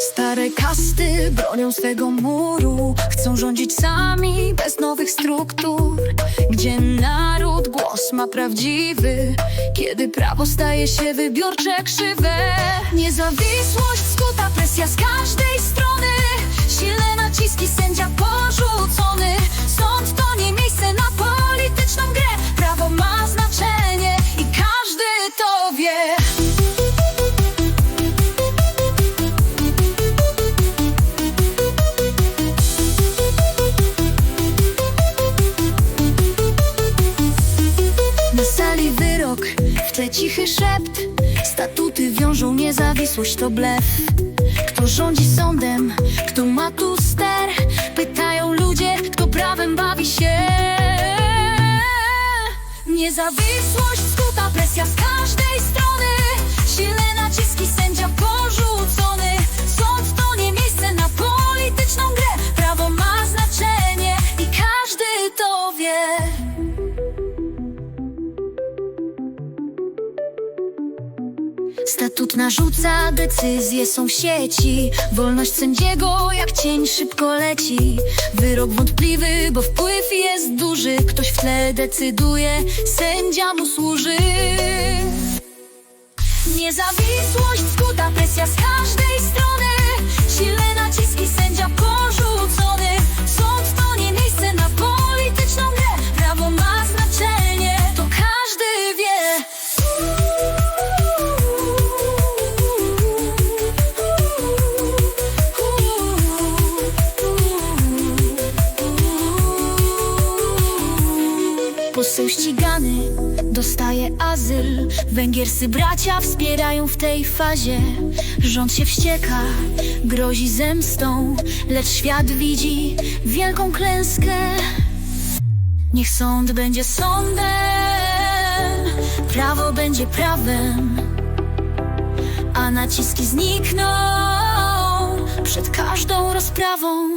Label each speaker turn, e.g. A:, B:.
A: Stare kasty bronią swego muru. Chcą rządzić sami bez nowych struktur. Gdzie naród głos ma prawdziwy Kiedy prawo staje się wybiórcze krzywe. Niezawisłość skuta presja z każdej strony wyrok, w tle cichy szept. Statuty wiążą niezawisłość, to blef. Kto rządzi sądem, kto ma tu ster? Pytają ludzie, kto prawem bawi się. Niezawisłość skuta, presja z każdej strony. Silne naciski, sędzia porzucony. Sąd to nie miejsce na polityczną grę. Prawo ma znaczenie i każdy to wie Statut narzuca, decyzje są w sieci. Wolność sędziego jak cień szybko leci. Wyrok wątpliwy, bo wpływ jest duży. Ktoś w tle decyduje, sędzia mu służy Niezawisłość Poseł ścigany dostaje azyl. Węgierscy bracia wspierają w tej fazie. Rząd się wścieka, grozi zemstą Lecz świat widzi wielką klęskę. Niech sąd będzie sądem Prawo będzie prawem A naciski znikną Przed każdą rozprawą